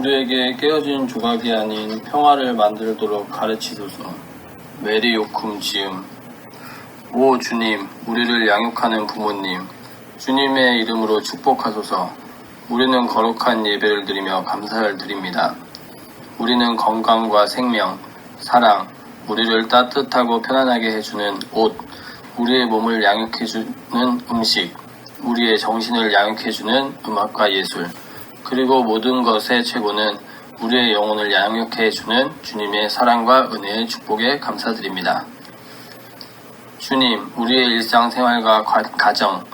우리에게 깨어진 조각이 아닌 평화를 만들도록 가르치소서. 메리 요쿰 지음. 오 주님, 우리를 양육하는 부모님, 주님의 이름으로 축복하소서. 우리는 거룩한 예배를 드리며 감사를 드립니다. 우리는 건강과 생명, 사랑, 우리를 따뜻하고 편안하게 해주는 옷, 우리의 몸을 양육해주는 음식, 우리의 정신을 양육해주는 음악과 예술, 그리고 모든 것의 최고는 우리의 영혼을 양육해 주는 주님의 사랑과 은혜의 축복에 감사드립니다. 주님, 우리의 일상생활과 과- 가정,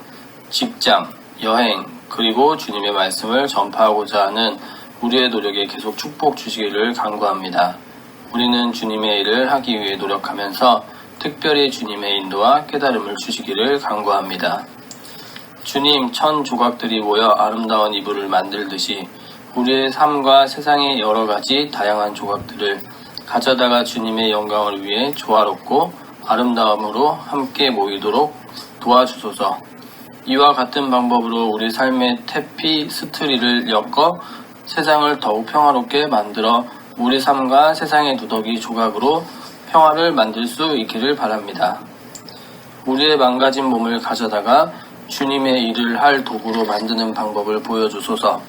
직장, 여행, 그리고 주님의 말씀을 전파하고자 하는 우리의 노력에 계속 축복 주시기를 간구합니다. 우리는 주님의 일을 하기 위해 노력하면서 특별히 주님의 인도와 깨달음을 주시기를 간구합니다. 주님, 천 조각들이 모여 아름다운 이불을 만들듯이 우리의 삶과 세상의 여러 가지 다양한 조각들을 가져다가 주님의 영광을 위해 조화롭고 아름다움으로 함께 모이도록 도와주소서. 이와 같은 방법으로 우리 삶의 테피스트리를 엮어 세상을 더욱 평화롭게 만들어 우리 삶과 세상의 누더기 조각으로 평화를 만들 수 있기를 바랍니다. 우리의 망가진 몸을 가져다가 주님의 일을 할 도구로 만드는 방법을 보여주소서.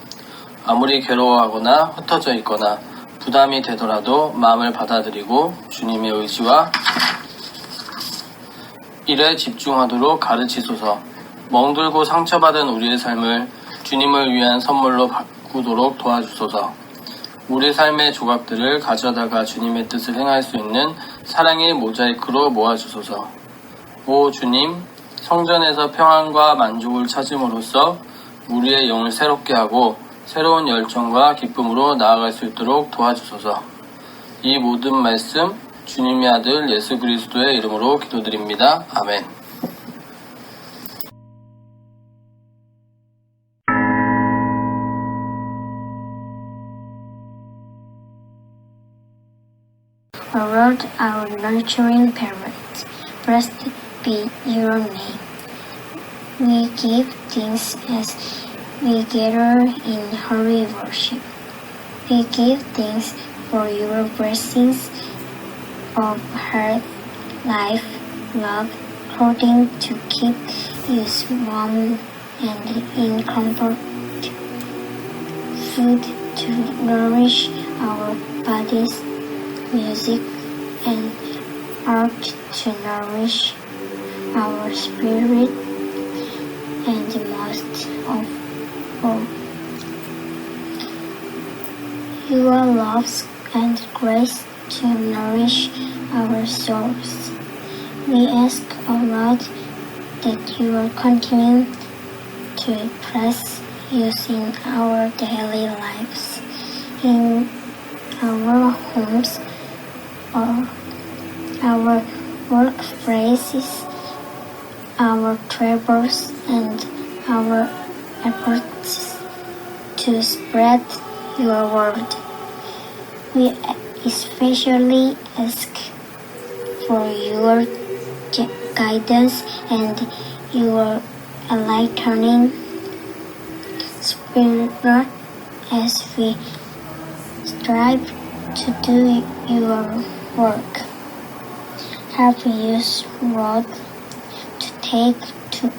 아무리 괴로워하거나 흩어져 있거나 부담이 되더라도 마음을 받아들이고 주님의 의지와 일에 집중하도록 가르치소서. 멍들고 상처받은 우리의 삶을 주님을 위한 선물로 바꾸도록 도와주소서. 우리 삶의 조각들을 가져다가 주님의 뜻을 행할 수 있는 사랑의 모자이크로 모아주소서. 오 주님, 성전에서 평안과 만족을 찾음으로써 우리의 영을 새롭게 하고 새로운 열정과 기쁨으로 나아갈 수 있도록 도와주소서. 이 모든 말씀 주님의 아들 예수 그리스도의 이름으로 기도드립니다. 아멘. Be your name. We give thanks as we gather in holy worship. We give thanks for your blessings of health, life, love, clothing to keep us warm and in comfort, food to nourish our bodies, music and art to nourish our spirit, and the most of all, your love and grace to nourish our souls. We ask, O Lord, that you will continue to bless us in our daily lives, in our homes, or our workplaces, our travels, and our efforts to spread your word. We especially ask for your guidance and your enlightening spirit as we strive to do your work. Have us, Lord, to take to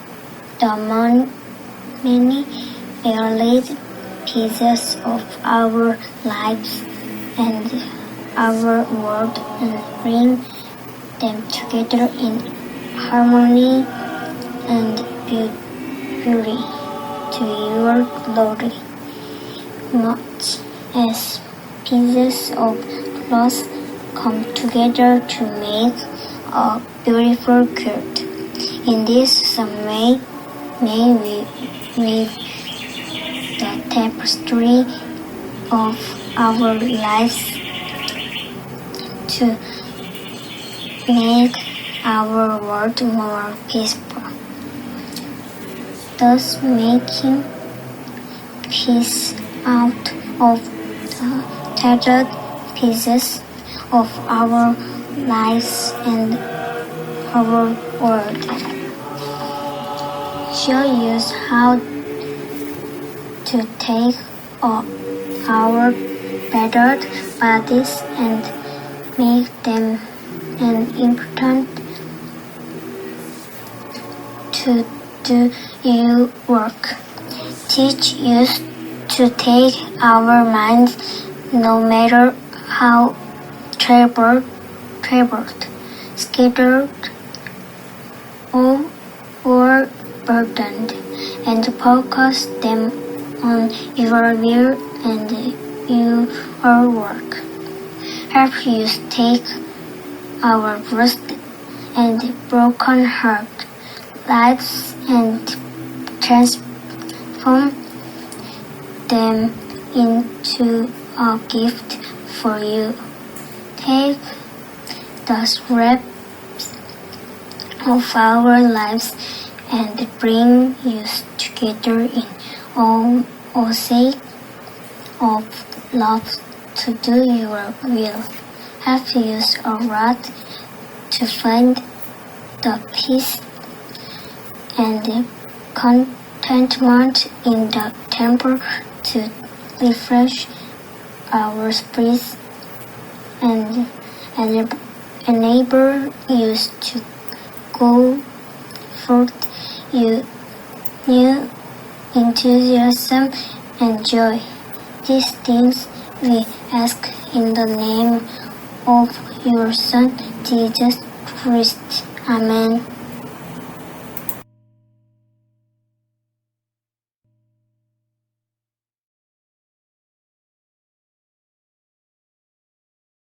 the many varied pieces of our lives and our world and bring them together in harmony and beauty to your glory much as pieces of cloth come together to make a beautiful quilt. In this some may we weave the tapestry of our lives to make our world more peaceful. Thus making peace out of the tattered pieces of our lives and our world. Show us how to take our better bodies and make them an important to do your work. Teach us to take our minds no matter how troubled, troubled scattered, or, or burdened, and focus them on your will and your work. Help us take our bruised and broken heart lives and transform them into a gift for you. Take the scraps of our lives and bring us together in all, sake of love to do your will. Help us, O Lord, to find the peace and contentment in the temple to refresh our spirits and enab- enable us to go forth you new enthusiasm and joy. These things we ask in the name of your Son, Jesus Christ. Amen.